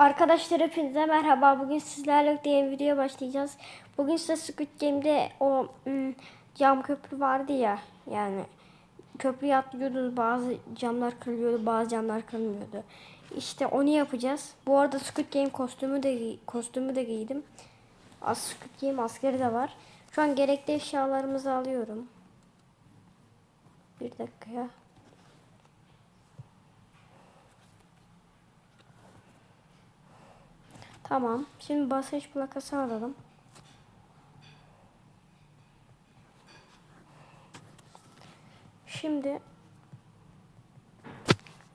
Arkadaşlar hepinize merhaba. Bugün sizlerle diye video başlayacağız. Bugün size Squid Game'de o ım, cam köprü vardı ya. Yani köprüye atlıyordunuz bazı camlar kırılıyordu bazı camlar kırılmıyordu. İşte onu yapacağız. Bu arada Squid Game kostümü de kostümü de giydim. As Squid Game askeri de var. Şu an gerekli eşyalarımızı alıyorum. Bir dakika ya. Tamam. Şimdi basınç plakası alalım. Şimdi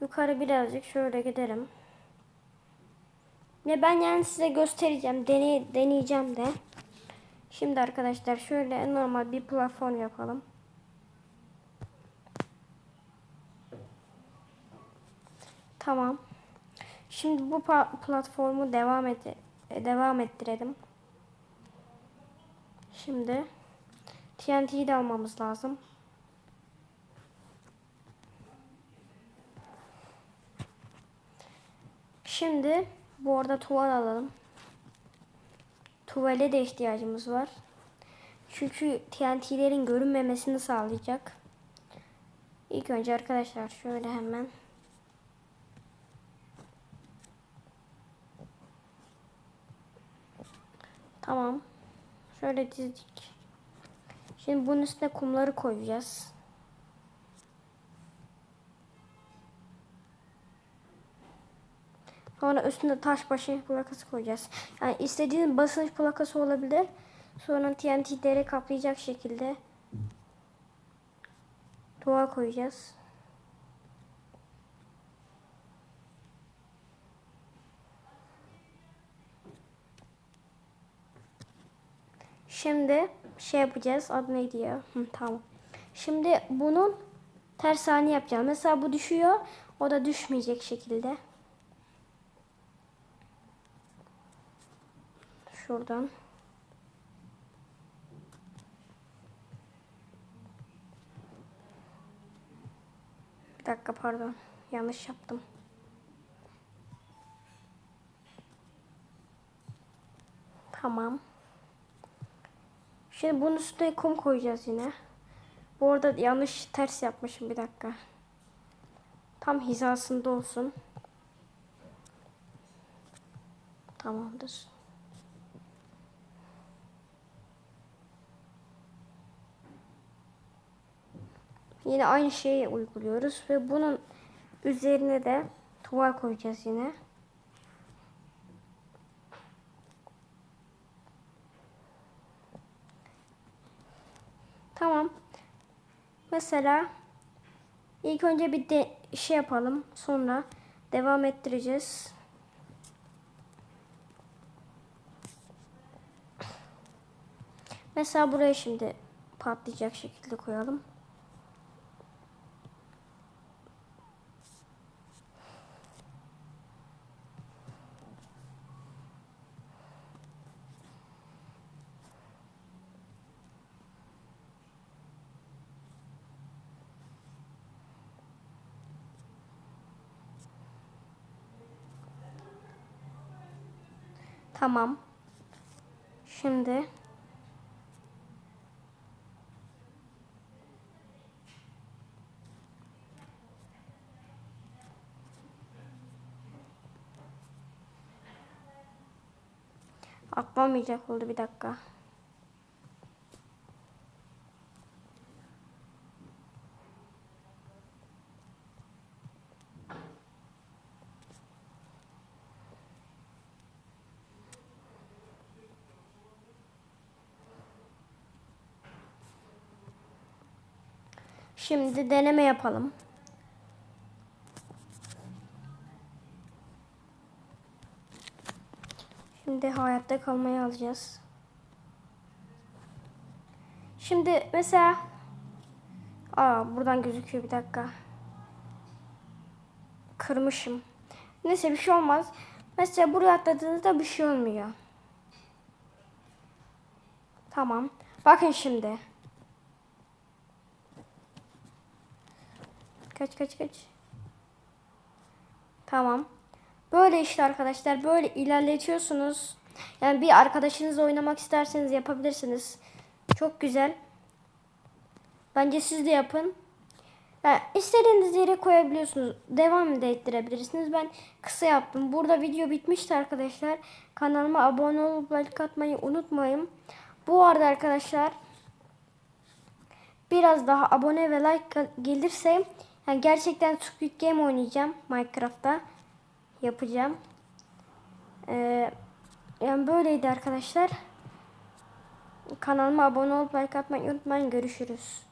yukarı birazcık şöyle gidelim. Ne ben yani size göstereceğim. Deney, deneyeceğim de. Şimdi arkadaşlar şöyle normal bir platform yapalım. Tamam. Şimdi bu platformu devam et devam ettirelim. Şimdi TNT'yi de almamız lazım. Şimdi bu arada tuval alalım. Tuvale de ihtiyacımız var. Çünkü TNT'lerin görünmemesini sağlayacak. İlk önce arkadaşlar şöyle hemen Tamam. Şöyle dizdik. Şimdi bunun üstüne kumları koyacağız. Sonra üstüne taş başı plakası koyacağız. Yani istediğiniz basınç plakası olabilir. Sonra TNT'leri kaplayacak şekilde duvar koyacağız. Şimdi şey yapacağız. Adı neydi ya? Hı, tamam. Şimdi bunun tersani yapacağız. Mesela bu düşüyor. O da düşmeyecek şekilde. Şuradan. Bir dakika pardon. Yanlış yaptım. Tamam. Şimdi bunun üstüne kum koyacağız yine. Bu arada yanlış ters yapmışım bir dakika. Tam hizasında olsun. Tamamdır. Yine aynı şeyi uyguluyoruz ve bunun üzerine de tuval koyacağız yine. Tamam. Mesela ilk önce bir de şey yapalım. Sonra devam ettireceğiz. Mesela buraya şimdi patlayacak şekilde koyalım. Tamam. Şimdi atlamayacak oldu bir dakika. Şimdi deneme yapalım. Şimdi hayatta kalmayı alacağız. Şimdi mesela Aa buradan gözüküyor bir dakika. Kırmışım. Neyse bir şey olmaz. Mesela buraya atladığınızda bir şey olmuyor. Tamam. Bakın şimdi. Kaç kaç kaç. Tamam. Böyle işte arkadaşlar böyle ilerletiyorsunuz. Yani bir arkadaşınızla oynamak isterseniz yapabilirsiniz. Çok güzel. Bence siz de yapın. Yani istediğiniz yere koyabiliyorsunuz. Devam da ettirebilirsiniz. Ben kısa yaptım. Burada video bitmişti arkadaşlar. Kanalıma abone olup like atmayı unutmayın. Bu arada arkadaşlar biraz daha abone ve like gelirse yani gerçekten Squid Game oynayacağım Minecraft'ta yapacağım. Ee, yani böyleydi arkadaşlar. Kanalıma abone olup like atmayı unutmayın. Görüşürüz.